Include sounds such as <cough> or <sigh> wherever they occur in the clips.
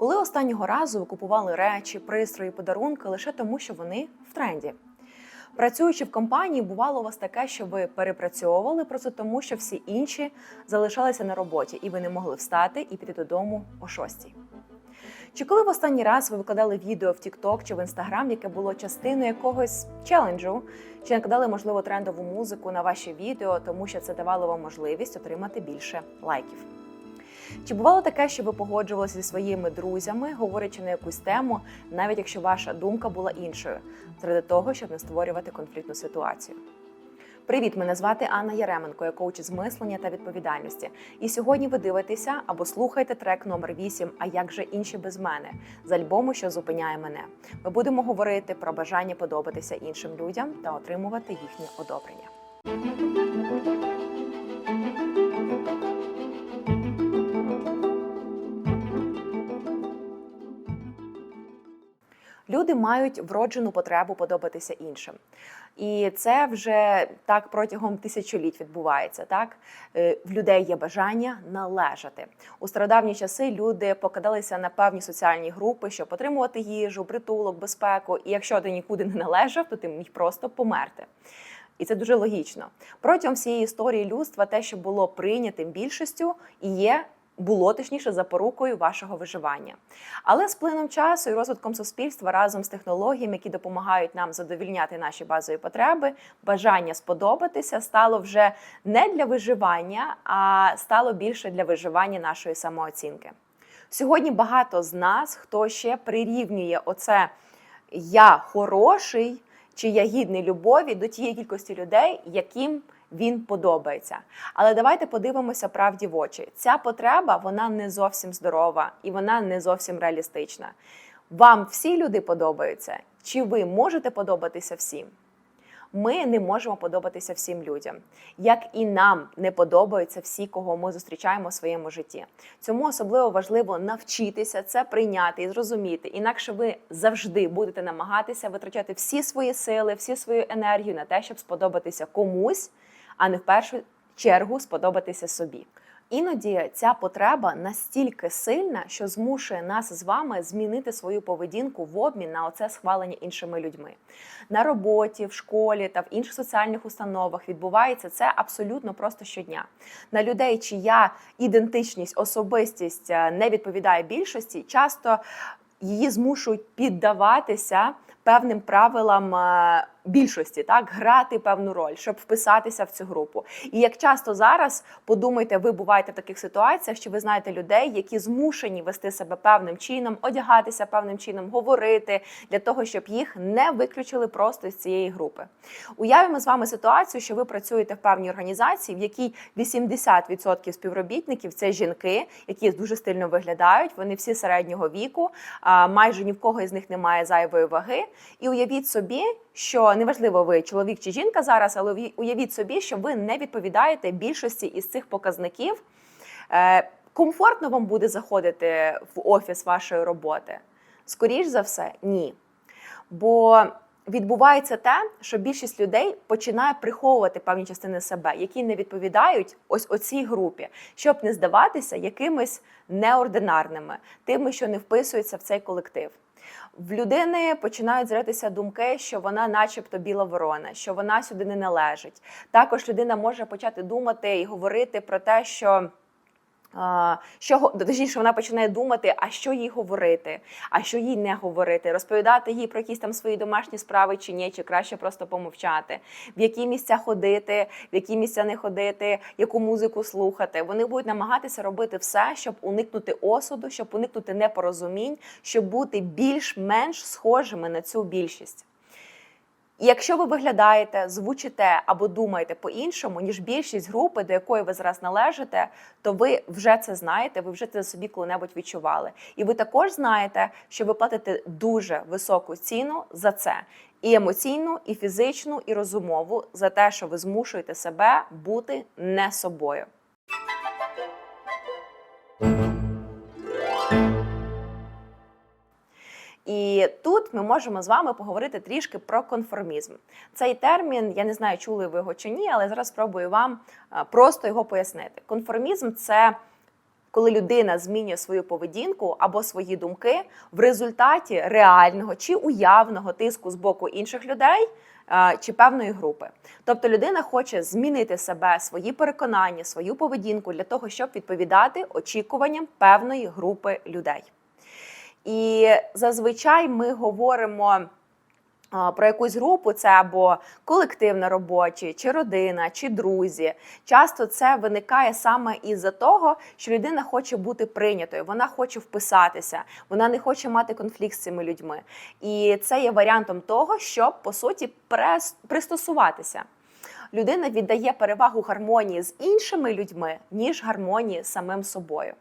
Коли останнього разу ви купували речі, пристрої, подарунки лише тому, що вони в тренді? Працюючи в компанії, бувало у вас таке, що ви перепрацьовували просто тому, що всі інші залишалися на роботі, і ви не могли встати і піти додому о 6. Чи коли в останній раз ви викладали відео в TikTok чи в Instagram, яке було частиною якогось челенджу, чи накладали, можливо, трендову музику на ваші відео, тому що це давало вам можливість отримати більше лайків? Чи бувало таке, що ви погоджувалися зі своїми друзями, говорячи на якусь тему, навіть якщо ваша думка була іншою, заради того, щоб не створювати конфліктну ситуацію? Привіт, мене звати Анна Яременко, я коуч з мислення та відповідальності. І сьогодні ви дивитеся або слухаєте трек номер 8 А як же інші без мене з альбому, що зупиняє мене. Ми будемо говорити про бажання подобатися іншим людям та отримувати їхнє одобрення. Люди мають вроджену потребу подобатися іншим. І це вже так протягом тисячоліть відбувається. Так Е, в людей є бажання належати у стародавні часи. Люди покидалися на певні соціальні групи, щоб отримувати їжу, притулок, безпеку. І якщо ти нікуди не належав, то ти міг просто померти. І це дуже логічно. Протягом всієї історії людства те, що було прийнятим більшістю, і є було точніше запорукою вашого виживання. Але з плином часу і розвитком суспільства разом з технологіями, які допомагають нам задовільняти наші базові потреби, бажання сподобатися стало вже не для виживання, а стало більше для виживання нашої самооцінки. Сьогодні багато з нас, хто ще прирівнює оце я хороший чи я гідний любові до тієї кількості людей, яким він подобається. Але давайте подивимося правді в очі. Ця потреба вона не зовсім здорова і вона не зовсім реалістична. Вам всі люди подобаються? Чи ви можете подобатися всім? Ми не можемо подобатися всім людям, як і нам не подобаються всі, кого ми зустрічаємо в своєму житті. Цьому особливо важливо навчитися це прийняти і зрозуміти. Інакше ви завжди будете намагатися витрачати всі свої сили, всі свою енергію на те, щоб сподобатися комусь, а не в першу чергу сподобатися собі. Іноді ця потреба настільки сильна, що змушує нас з вами змінити свою поведінку в обмін на оце схвалення іншими людьми. На роботі, в школі та в інших соціальних установах відбувається це абсолютно просто щодня. На людей, чия ідентичність, особистість е, не відповідає більшості, часто її змушують піддаватися певним правилам е, більшості, так грати певну роль, щоб вписатися в цю групу. І як часто зараз подумайте, ви буваєте в таких ситуаціях, що ви знаєте людей, які змушені вести себе певним чином, одягатися певним чином, говорити для того, щоб їх не виключили просто з цієї групи. Уявимо з вами ситуацію, що ви працюєте в певній організації, в якій 80% співробітників це жінки, які дуже стильно виглядають. Вони всі середнього віку, майже ні в кого із них немає зайвої ваги. І уявіть собі, що неважливо, ви чоловік чи жінка зараз, але уявіть собі, що ви не відповідаєте більшості із цих показників. Е, комфортно вам буде заходити в офіс вашої роботи? Скоріш за все, ні. Бо відбувається те, що більшість людей починає приховувати певні частини себе, які не відповідають ось оцій групі, щоб не здаватися якимись неординарними, тими, що не вписуються в цей колектив. В людини починають зритися думки, що вона, начебто, біла ворона, що вона сюди не належить. Також людина може почати думати і говорити про те, що. Що точніше, вона починає думати, а що їй говорити, а що їй не говорити, розповідати їй про якісь там свої домашні справи чи ні, чи краще просто помовчати, в які місця ходити, в які місця не ходити, яку музику слухати. Вони будуть намагатися робити все, щоб уникнути осуду, щоб уникнути непорозумінь, щоб бути більш-менш схожими на цю більшість. І якщо ви виглядаєте, звучите або думаєте по-іншому, ніж більшість групи, до якої ви зараз належите, то ви вже це знаєте, ви вже це собі коли-небудь відчували. І ви також знаєте, що ви платите дуже високу ціну за це. І емоційну, і фізичну, і розумову за те, що ви змушуєте себе бути не собою. Тут ми можемо з вами поговорити трішки про конформізм. Цей термін, я не знаю, чули ви його чи ні, але зараз спробую вам просто його пояснити. Конформізм це коли людина змінює свою поведінку або свої думки в результаті реального чи уявного тиску з боку інших людей е, чи певної групи. Тобто людина хоче змінити себе, свої переконання, свою поведінку для того, щоб відповідати очікуванням певної групи людей. І зазвичай ми говоримо про якусь групу, це або колектив на роботі, чи родина, чи друзі. Часто це виникає саме із-за того, що людина хоче бути прийнятою, вона хоче вписатися, вона не хоче мати конфлікт з цими людьми. І це є варіантом того, щоб по суті пристосуватися. Людина віддає перевагу гармонії з іншими людьми, ніж гармонії з самим собою.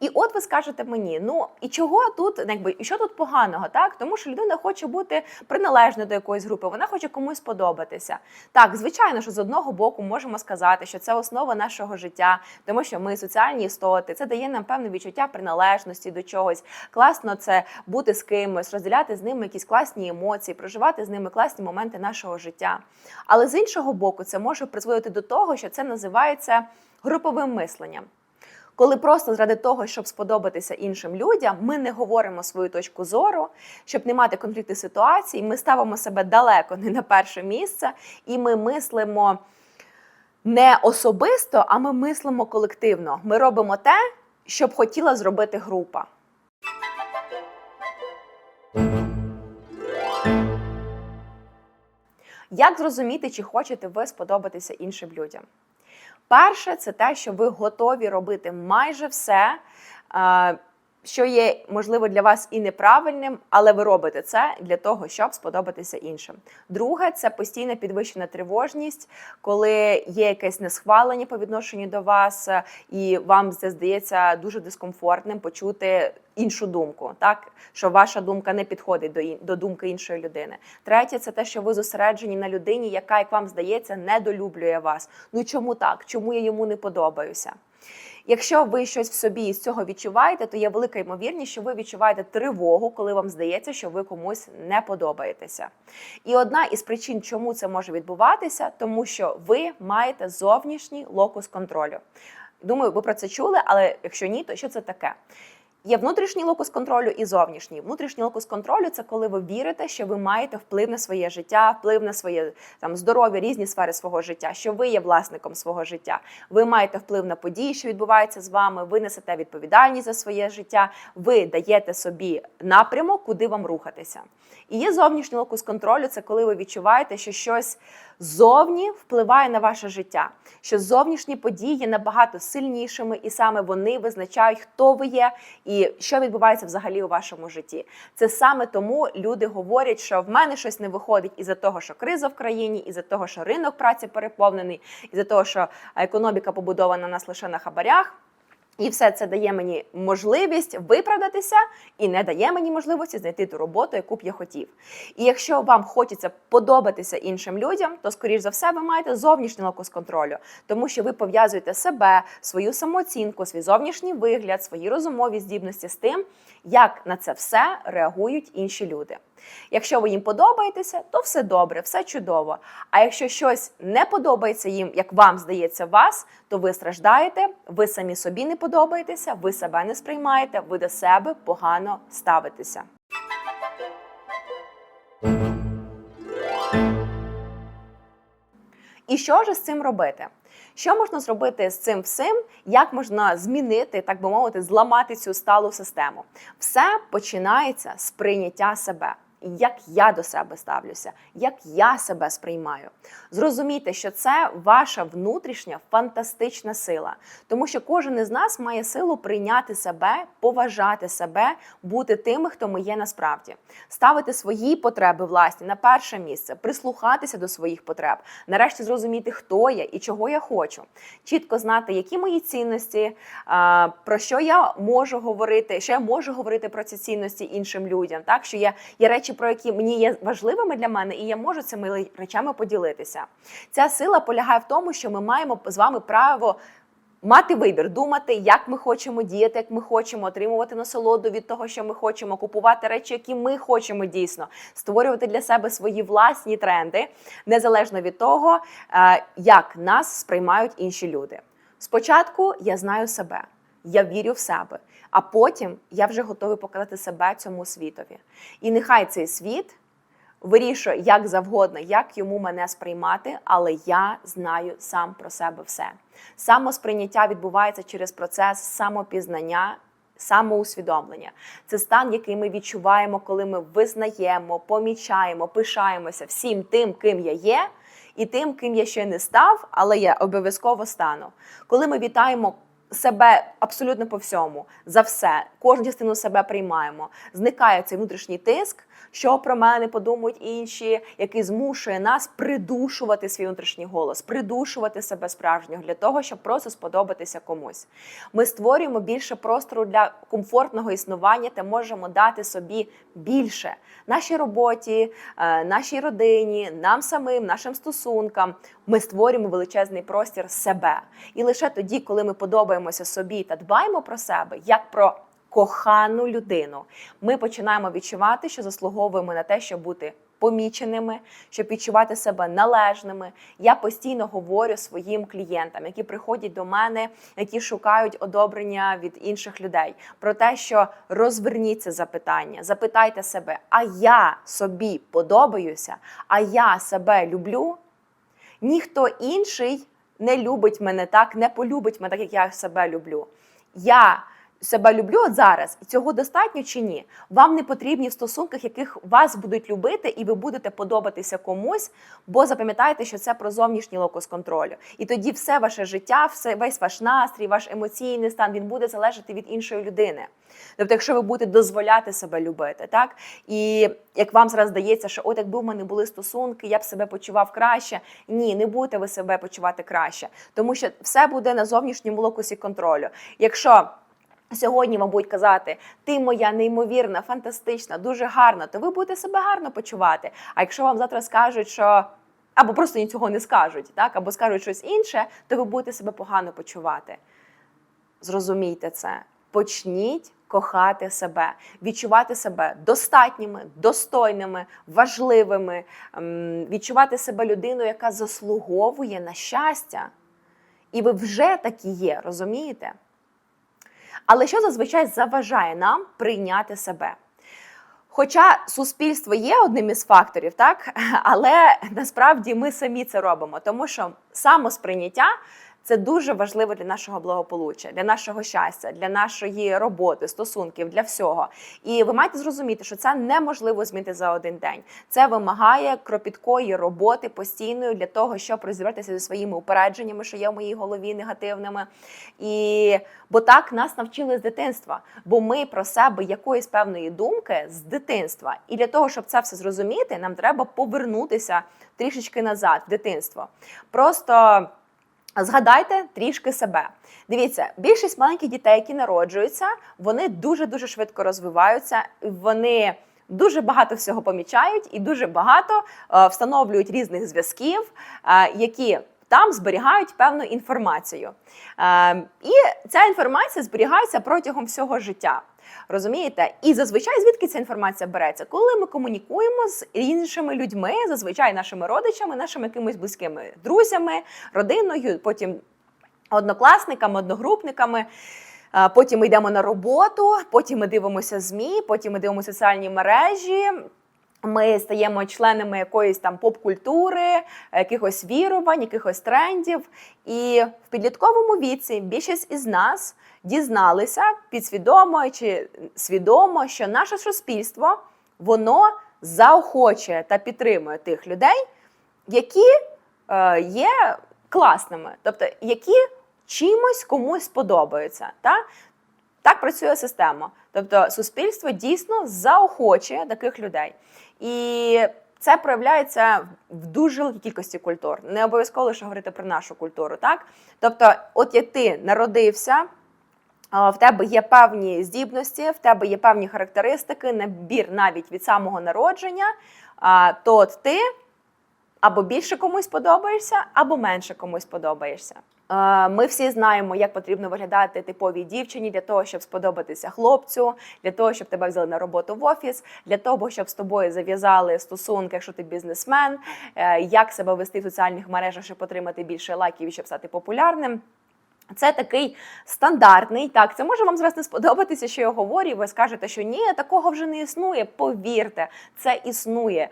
І от ви скажете мені, ну і чого тут, якби і що тут поганого, так? Тому що людина хоче бути приналежною до якоїсь групи, вона хоче комусь подобатися. Так, звичайно, що з одного боку можемо сказати, що це основа нашого життя, тому що ми соціальні істоти, це дає нам певне відчуття приналежності до чогось. Класно це бути з кимось, розділяти з ними якісь класні емоції, проживати з ними класні моменти нашого життя. Але з іншого боку, це може призводити до того, що це називається груповим мисленням. Коли просто заради того, щоб сподобатися іншим людям, ми не говоримо свою точку зору, щоб не мати конфлікти ситуацій, ми ставимо себе далеко не на перше місце, і ми мислимо не особисто, а ми мислимо колективно. Ми робимо те, що б хотіла зробити група. Як зрозуміти, чи хочете ви сподобатися іншим людям? Перше, це те, що ви готові робити майже все, що є можливо для вас і неправильним, але ви робите це для того, щоб сподобатися іншим. Друге, це постійна підвищена тривожність, коли є якесь несхвалення по відношенню до вас, і вам це здається дуже дискомфортним почути іншу думку, так що ваша думка не підходить до до думки іншої людини. Третє, це те, що ви зосереджені на людині, яка, як вам здається, недолюблює вас. Ну чому так? Чому я йому не подобаюся? Якщо ви щось в собі з цього відчуваєте, то є велика ймовірність, що ви відчуваєте тривогу, коли вам здається, що ви комусь не подобаєтеся. І одна із причин, чому це може відбуватися, тому що ви маєте зовнішній локус контролю. Думаю, ви про це чули, але якщо ні, то що це таке? Є внутрішній локус контролю і зовнішній. Внутрішній локус контролю це коли ви вірите, що ви маєте вплив на своє життя, вплив на своє там здоров'я, різні сфери свого життя, що ви є власником свого життя. Ви маєте вплив на події, що відбуваються з вами. Ви несете відповідальність за своє життя. Ви даєте собі напрямок, куди вам рухатися. І є зовнішній локус контролю. Це коли ви відчуваєте, що щось зовні впливає на ваше життя, що зовнішні події є набагато сильнішими, і саме вони визначають, хто ви є і що відбувається взагалі у вашому житті. Це саме тому люди говорять, що в мене щось не виходить із-за того, що криза в країні, із-за того, що ринок праці переповнений, із-за того, що економіка побудована нас лише на хабарях. І все це дає мені можливість виправдатися і не дає мені можливості знайти ту роботу, яку б я хотів. І якщо вам хочеться подобатися іншим людям, то скоріш за все ви маєте зовнішній локус контролю, тому що ви пов'язуєте себе, свою самооцінку, свій зовнішній вигляд, свої розумові здібності з тим, як на це все реагують інші люди. Якщо ви їм подобаєтеся, то все добре, все чудово. А якщо щось не подобається їм, як вам здається, вас, то ви страждаєте, ви самі собі не подобаєтеся, ви себе не сприймаєте, ви до себе погано ставитеся. І що ж з цим робити? Що можна зробити з цим всім? Як можна змінити, так би мовити, зламати цю сталу систему? Все починається з прийняття себе. Як я до себе ставлюся, як я себе сприймаю. Зрозумійте, що це ваша внутрішня фантастична сила, тому що кожен із нас має силу прийняти себе, поважати себе, бути тими, хто ми є насправді, ставити свої потреби власні на перше місце, прислухатися до своїх потреб, нарешті зрозуміти, хто я і чого я хочу, чітко знати, які мої цінності, про що я можу говорити, що я можу говорити про ці цінності іншим людям, так? Що є, є речі, про які мені є важливими для мене, і я можу цими речами поділитися. Ця сила полягає в тому, що ми маємо з вами право. Мати вибір, думати, як ми хочемо діяти, як ми хочемо отримувати насолоду від того, що ми хочемо, купувати речі, які ми хочемо дійсно, створювати для себе свої власні тренди, незалежно від того, е, як нас сприймають інші люди. Спочатку я знаю себе. Я вірю в себе, а потім я вже готовий показати себе цьому світові. І нехай цей світ вирішує як завгодно, як йому мене сприймати, але я знаю сам про себе все. Самосприйняття відбувається через процес самопізнання. Самоусвідомлення це стан, який ми відчуваємо, коли ми визнаємо, помічаємо, пишаємося всім тим, ким я є, і тим, ким я ще не став, але я обов'язково стану. Коли ми вітаємо себе абсолютно по всьому, за все, кожну частину себе приймаємо, зникає цей внутрішній тиск, що про мене подумають інші, який змушує нас придушувати свій внутрішній голос, придушувати себе справжнього для того, щоб просто сподобатися комусь. Ми створюємо більше простору для комфортного існування та можемо дати собі більше нашій роботі, е, нашій родині, нам самим, нашим стосункам. Ми створюємо величезний простір себе. І лише тоді, коли ми подобаємося собі та дбаємо про себе, як про кохану людину, ми починаємо відчувати, що заслуговуємо на те, щоб бути поміченими, щоб відчувати себе належними. Я постійно говорю своїм клієнтам, які приходять до мене, які шукають одобрення від інших людей, про те, що розверніть це запитання, запитайте себе, а я собі подобаюся, а я себе люблю. Ніхто інший не любить мене так, не полюбить мене так, як я себе люблю. Я себе люблю от зараз, і цього достатньо чи ні? Вам не потрібні в стосунках, яких вас будуть любити, і ви будете подобатися комусь, бо запам'ятайте, що це про зовнішній локус контролю. І тоді все ваше життя, все весь ваш настрій, ваш емоційний стан він буде залежати від іншої людини. Тобто, якщо ви будете дозволяти себе любити, так і як вам зараз здається, що от якби в мене були стосунки, я б себе почував краще. Ні, не будете ви себе почувати краще, тому що все буде на зовнішньому локусі контролю. Якщо Сьогодні, мабуть, казати, ти моя неймовірна, фантастична, дуже гарна, то ви будете себе гарно почувати. А якщо вам завтра скажуть, що або просто нічого не скажуть, так, або скажуть щось інше, то ви будете себе погано почувати. Зрозумійте це. Почніть кохати себе, відчувати себе достатніми, достойними, важливими, ем, відчувати себе людиною, яка заслуговує на щастя. І ви вже такі є, розумієте? Але що зазвичай заважає нам прийняти себе? Хоча суспільство є одним із факторів, так <laughs> але насправді ми самі це робимо, тому що самосприйняття це дуже важливо для нашого благополуччя, для нашого щастя, для нашої роботи, стосунків, для всього. І ви маєте зрозуміти, що це неможливо змінити за один день. Це вимагає кропіткої роботи постійної для того, щоб розібратися зі своїми упередженнями, що є в моїй голові негативними. І бо так нас навчили з дитинства, бо ми про себе якоїсь певної думки з дитинства. І для того, щоб це все зрозуміти, нам треба повернутися трішечки назад в дитинство. Просто. Згадайте трішки себе. Дивіться, більшість маленьких дітей, які народжуються, вони дуже дуже швидко розвиваються. Вони дуже багато всього помічають і дуже багато е, встановлюють різних зв'язків, е, які там зберігають певну інформацію. Е, і ця інформація зберігається протягом всього життя. Розумієте? І зазвичай звідки ця інформація береться? Коли ми комунікуємо з іншими людьми, зазвичай нашими родичами, нашими якимись близькими друзями, родиною, потім однокласниками, одногрупниками. Потім ми йдемо на роботу, потім ми дивимося ЗМІ, потім ми дивимося соціальні мережі. Ми стаємо членами якоїсь там поп-культури, якихось вірувань, якихось трендів. І в підлітковому віці більшість із нас дізналися підсвідомо чи свідомо, що наше суспільство воно заохочує та підтримує тих людей, які е, є класними, тобто які чимось комусь подобаються. Та? Так працює система. Тобто суспільство дійсно заохочує таких людей. І це проявляється в дуже великій кількості культур. Не обов'язково лише говорити про нашу культуру. так? Тобто, от як ти народився, в тебе є певні здібності, в тебе є певні характеристики, набір навіть від самого народження, то ти або більше комусь подобаєшся, або менше комусь подобаєшся. Ми всі знаємо, як потрібно виглядати типовій дівчині для того, щоб сподобатися хлопцю, для того, щоб тебе взяли на роботу в офіс, для того, щоб з тобою зав'язали стосунки, якщо ти бізнесмен, е, як себе вести в соціальних мережах, щоб отримати більше лайків і щоб стати популярним. Це такий стандартний. Так, це може вам не сподобатися, що я говорю. і Ви скажете, що ні, такого вже не існує. Повірте, це існує.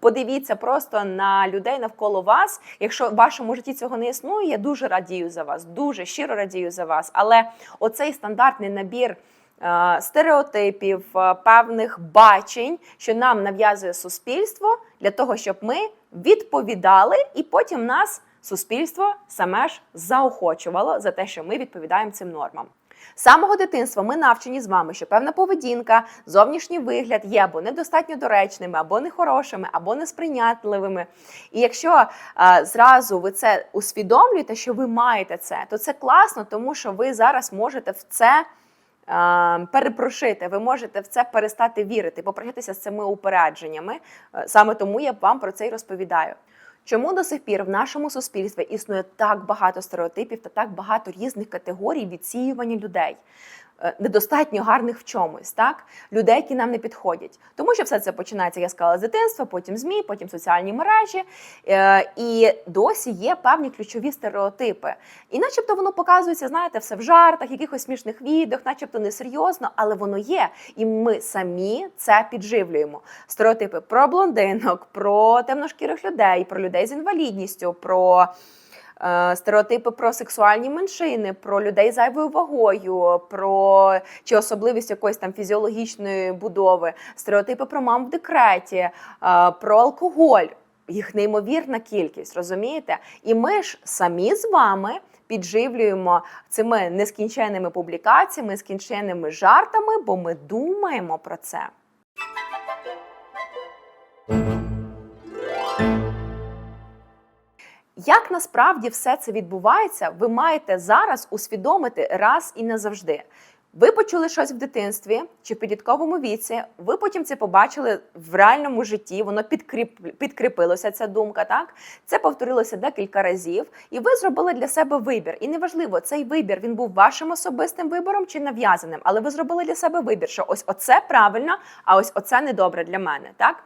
Подивіться просто на людей навколо вас. Якщо в вашому житті цього не існує, я дуже радію за вас, дуже щиро радію за вас. Але оцей стандартний набір. Стереотипів, певних бачень, що нам нав'язує суспільство для того, щоб ми відповідали, і потім нас суспільство саме ж заохочувало за те, що ми відповідаємо цим нормам. З самого дитинства ми навчені з вами, що певна поведінка, зовнішній вигляд є або недостатньо доречними, або нехорошими, або несприйнятливими. І якщо е, зразу ви це усвідомлюєте, що ви маєте це, то це класно, тому що ви зараз можете в це. е, Перепрошити, ви можете в це перестати вірити, попрощатися з цими упередженнями. Е, Саме тому я вам про це й розповідаю. Чому до сих пір в нашому суспільстві існує так багато стереотипів та так багато різних категорій відсіювання людей? Е, Недостатньо гарних в чомусь, так людей, які нам не підходять, тому що все це починається, я сказала, з дитинства, потім змі, потім соціальні мережі, Е, і досі є певні ключові стереотипи. І, начебто, воно показується, знаєте, все в жартах, якихось смішних відео, начебто несерйозно, але воно є. І ми самі це підживлюємо. Стереотипи про блондинок, про темношкірих людей, про людей з інвалідністю, про. Е, Стереотипи про сексуальні меншини, про людей зайвою вагою, про чи особливість якоїсь там фізіологічної будови, стереотипи про мам в декреті, е, про алкоголь. Їх неймовірна кількість, розумієте? І ми ж самі з вами підживлюємо цими нескінченними публікаціями, скінченними жартами, бо ми думаємо про це. Як насправді все це відбувається, ви маєте зараз усвідомити раз і назавжди. Ви почули щось в дитинстві чи в підлітковому віці, ви потім це побачили в реальному житті, воно підкріп, підкріпилося, ця думка, так? Це повторилося декілька разів, і ви зробили для себе вибір. І неважливо, цей вибір він був вашим особистим вибором чи нав'язаним, але ви зробили для себе вибір, що ось оце правильно, а ось оце недобре для мене, так?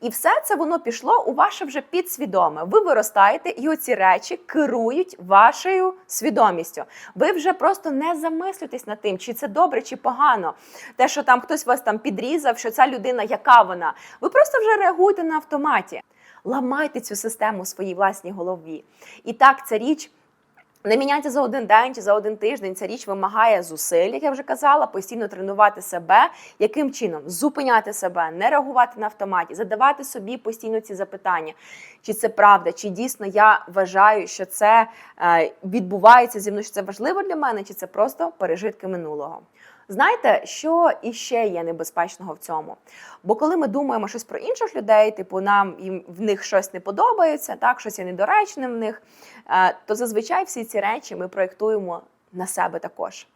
І все це воно пішло у ваше вже підсвідоме. Ви виростаєте, і оці речі керують вашою свідомістю. Ви вже просто не замислюєтесь над тим, чи це добре, чи погано. Те, що там хтось вас там підрізав, що ця людина, яка вона. Ви просто вже реагуєте на автоматі. Ламайте цю систему в своїй власній голові. І так, ця річ. Не міняється за один день чи за один тиждень. Ця річ вимагає зусиль, як я вже казала, постійно тренувати себе, яким чином зупиняти себе, не реагувати на автоматі, задавати собі постійно ці запитання, чи це правда, чи дійсно я вважаю, що це е, відбувається зі мною, що це важливо для мене, чи це просто пережитки минулого. Знаєте, що іще є небезпечного в цьому? Бо коли ми думаємо щось про інших людей, типу нам їм в них щось не подобається, так щось є недоречним в них, е, то зазвичай всі ці речі ми проєктуємо на себе також.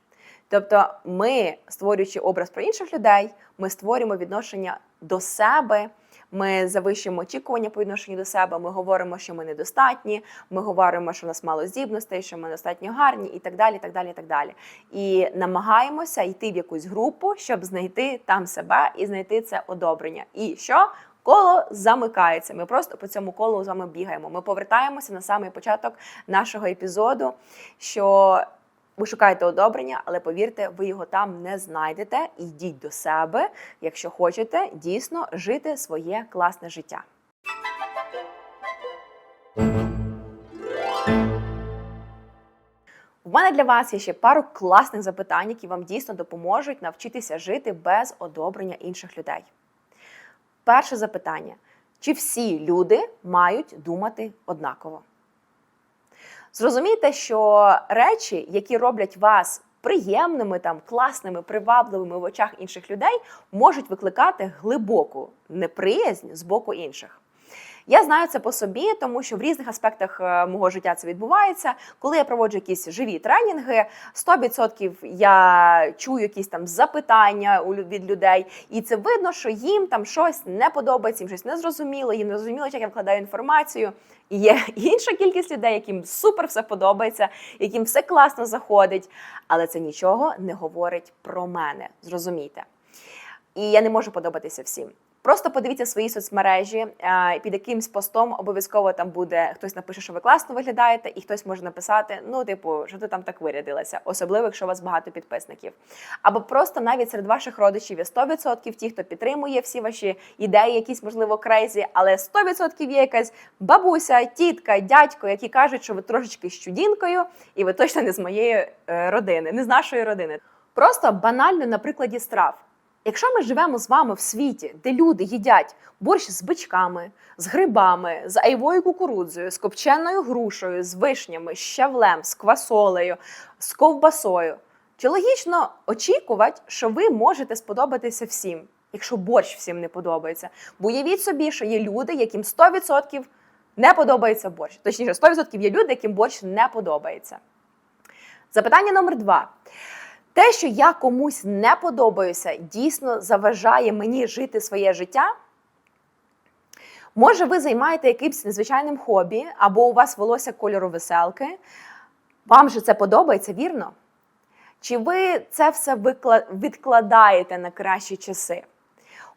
Тобто, ми, створюючи образ про інших людей, ми створюємо відношення до себе. Ми завищуємо очікування по відношенню до себе. Ми говоримо, що ми недостатні. Ми говоримо, що в нас мало здібностей, що ми достатньо гарні, і так далі. Так далі, так далі. І намагаємося йти в якусь групу, щоб знайти там себе і знайти це одобрення. І що? Коло замикається. Ми просто по цьому колу з вами бігаємо. Ми повертаємося на самий початок нашого епізоду. що ви шукаєте одобрення, але повірте, ви його там не знайдете. Йдіть до себе, якщо хочете дійсно жити своє класне життя. У мене для вас є ще пару класних запитань, які вам дійсно допоможуть навчитися жити без одобрення інших людей. Перше запитання: чи всі люди мають думати однаково? Зрозумійте, що речі, які роблять вас приємними, там класними, привабливими в очах інших людей, можуть викликати глибоку неприязнь з боку інших. Я знаю це по собі, тому що в різних аспектах е, мого життя це відбувається. Коли я проводжу якісь живі тренінги, 100% я чую якісь там запитання від людей, і це видно, що їм там щось не подобається, їм щось не зрозуміло, їм не зрозуміло, як я вкладаю інформацію. І є <laughs> інша кількість людей, яким супер все подобається, яким все класно заходить, але це нічого не говорить про мене. Зрозумійте. І я не можу подобатися всім. Просто подивіться свої соцмережі е, під якимсь постом обов'язково там буде хтось напише, що ви класно виглядаєте, і хтось може написати: ну, типу, що ти там так вирядилася, особливо, якщо у вас багато підписників. Або просто навіть серед ваших родичів є 100% ті, хто підтримує всі ваші ідеї, якісь можливо крейзі, але 100% є якась бабуся, тітка, дядько, які кажуть, що ви трошечки з чудінкою, і ви точно не з моєї е, родини, не з нашої родини. Просто банально на прикладі страв. Якщо ми живемо з вами в світі, де люди їдять борщ з бичками, з грибами, з айвою кукурудзою, з копченою грушею, з вишнями, з щавлем, з квасолею, з ковбасою, чи логічно очікувати, що ви можете сподобатися всім, якщо борщ всім не подобається? Бо уявіть собі, що є люди, яким 100% не подобається борщ. Точніше, 100% є люди, яким борщ не подобається. Запитання номер два. Те, що я комусь не подобаюся, дійсно заважає мені жити своє життя. Може, ви займаєте якимось незвичайним хобі, або у вас волосся кольору веселки. Вам же це подобається, вірно? Чи ви це все відкладаєте на кращі часи?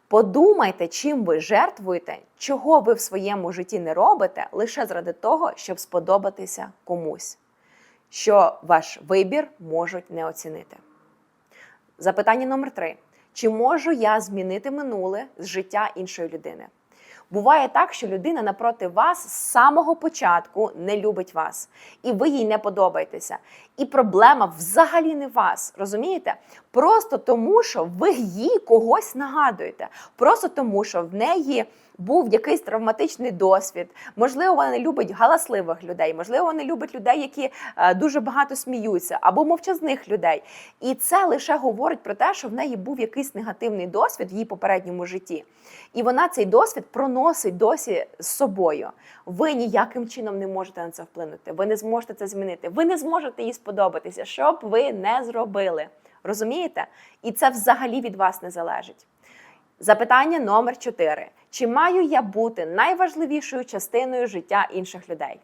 Подумайте, чим ви жертвуєте, чого ви в своєму житті не робите, лише заради того, щоб сподобатися комусь, що ваш вибір можуть не оцінити. Запитання номер три: чи можу я змінити минуле з життя іншої людини? Буває так, що людина напроти вас з самого початку не любить вас, і ви їй не подобаєтеся. І проблема взагалі не вас, розумієте? Просто тому, що ви їй когось нагадуєте. Просто тому, що в неї був якийсь травматичний досвід. Можливо, вона не любить галасливих людей, можливо, вона любить людей, які е, дуже багато сміються, або мовчазних людей. І це лише говорить про те, що в неї був якийсь негативний досвід в її попередньому житті. І вона цей досвід проносить досі з собою. Ви ніяким чином не можете на це вплинути. Ви не зможете це змінити. Ви не зможете їй сподобатися, що б ви не зробили. Розумієте? І це взагалі від вас не залежить. Запитання номер 4. Чи маю я бути найважливішою частиною життя інших людей?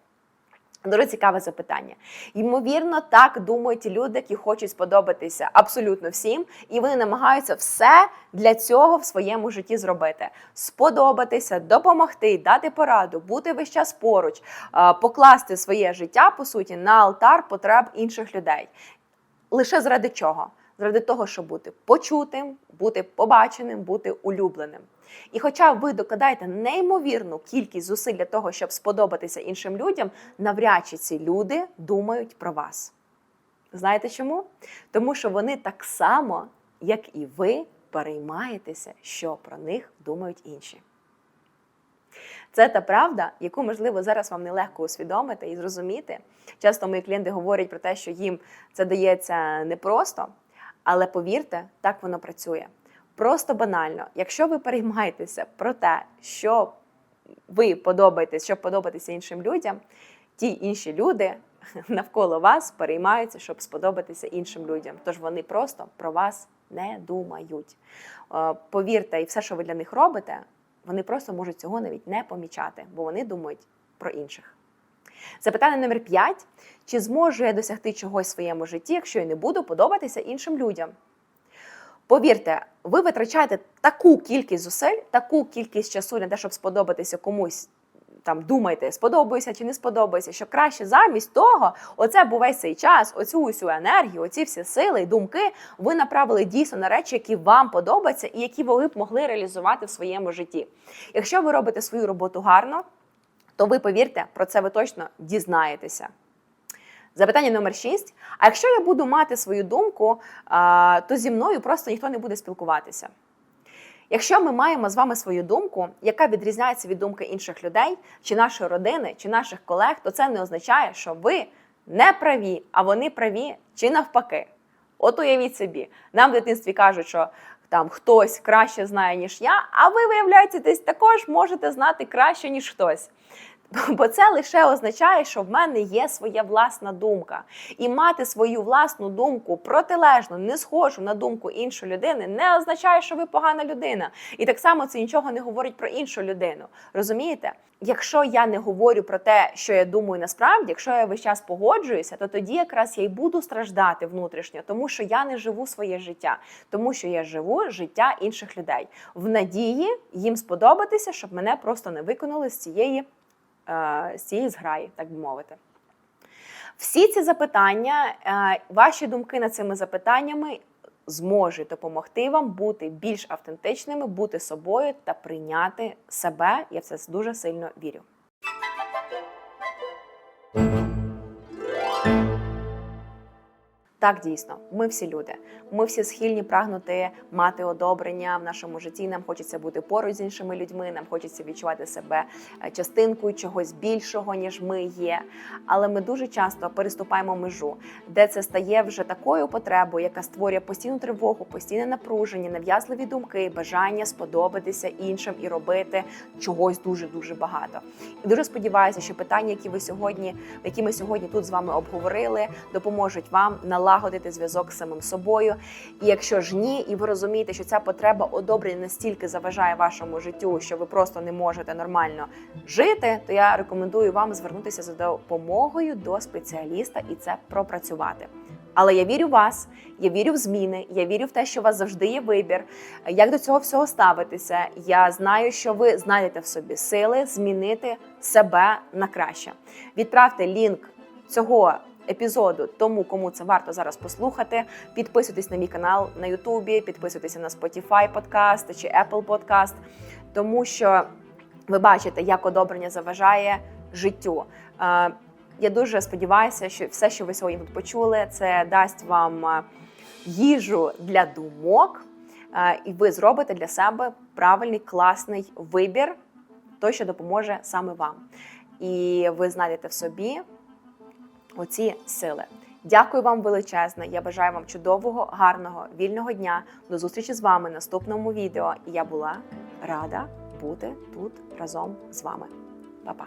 Дуже цікаве запитання. Ймовірно, так думають люди, які хочуть сподобатися абсолютно всім, і вони намагаються все для цього в своєму житті зробити: сподобатися, допомогти, дати пораду, бути весь час поруч, е, покласти своє життя по суті на алтар потреб інших людей. Лише заради чого? Заради того, щоб бути почутим, бути побаченим, бути улюбленим. І хоча ви докладаєте неймовірну кількість зусиль для того, щоб сподобатися іншим людям, навряд чи ці люди думають про вас. Знаєте чому? Тому що вони так само, як і ви, переймаєтеся, що про них думають інші. Це та правда, яку, можливо, зараз вам нелегко усвідомити і зрозуміти. Часто мої клієнти говорять про те, що їм це дається непросто, але повірте, так воно працює. Просто банально, якщо ви переймаєтеся про те, що ви подобаєтесь, щоб подобатися іншим людям, ті інші люди <laughs> навколо вас переймаються, щоб сподобатися іншим людям. Тож вони просто про вас не думають. Е, Повірте, і все, що ви для них робите, вони просто можуть цього навіть не помічати, бо вони думають про інших. Запитання номер 5. Чи зможу я досягти чогось в своєму житті, якщо я не буду подобатися іншим людям? Повірте, ви витрачаєте таку кількість зусиль, таку кількість часу на те, щоб сподобатися комусь. Там думаєте, сподобається чи не сподобається, що краще замість того, оце був весь цей час, оцю усю енергію, оці всі сили і думки ви направили дійсно на речі, які вам подобаються і які ви б могли реалізувати в своєму житті. Якщо ви робите свою роботу гарно, то ви повірте, про це ви точно дізнаєтеся. Запитання номер 6. А якщо я буду мати свою думку, то зі мною просто ніхто не буде спілкуватися. Якщо ми маємо з вами свою думку, яка відрізняється від думки інших людей, чи нашої родини, чи наших колег, то це не означає, що ви не праві, а вони праві, чи навпаки. От уявіть собі, нам в дитинстві кажуть, що там хтось краще знає, ніж я, а ви, виявляється, десь також можете знати краще, ніж хтось. <laughs> Бо це лише означає, що в мене є своя власна думка. І мати свою власну думку протилежну, не схожу на думку іншої людини, не означає, що ви погана людина. І так само це нічого не говорить про іншу людину. Розумієте? Якщо я не говорю про те, що я думаю насправді, якщо я весь час погоджуюся, то тоді якраз я й буду страждати внутрішньо, тому що я не живу своє життя, тому що я живу життя інших людей в надії їм сподобатися, щоб мене просто не виконали з цієї з цієї зграї, так би мовити. Всі ці запитання, е, ваші думки над цими запитаннями зможуть допомогти вам бути більш автентичними, бути собою та прийняти себе. Я в це дуже сильно вірю. Так, дійсно, ми всі люди. Ми всі схильні прагнути мати одобрення в нашому житті. Нам хочеться бути поруч з іншими людьми. Нам хочеться відчувати себе е, частинкою чогось більшого, ніж ми є. Але ми дуже часто переступаємо межу, де це стає вже такою потребою, яка створює постійну тривогу, постійне напруження, нав'язливі думки, бажання сподобатися іншим і робити чогось дуже дуже багато. І дуже сподіваюся, що питання, які ви сьогодні, які ми сьогодні тут з вами обговорили, допоможуть вам налагодити зв'язок з самим собою. І якщо ж ні, і ви розумієте, що ця потреба одобрення настільки заважає вашому життю, що ви просто не можете нормально жити, то я рекомендую вам звернутися за допомогою до спеціаліста і це пропрацювати. Але я вірю в вас, я вірю в зміни, я вірю в те, що у вас завжди є вибір. Як до цього всього ставитися? Я знаю, що ви знайдете в собі сили змінити себе на краще. Відправте лінк цього епізоду тому, кому це варто зараз послухати. Підписуйтесь на мій канал на Ютубі, підписуйтеся на Spotify подкаст чи Apple подкаст, тому що ви бачите, як одобрення заважає життю. Е, Я дуже сподіваюся, що все, що ви сьогодні тут почули, це дасть вам е, їжу для думок, е, і ви зробите для себе правильний класний вибір, той, що допоможе саме вам. І ви знайдете в собі оці сили. Дякую вам величезне. Я бажаю вам чудового, гарного, вільного дня. До зустрічі з вами в наступному відео. І я була рада бути тут разом з вами. Па-па!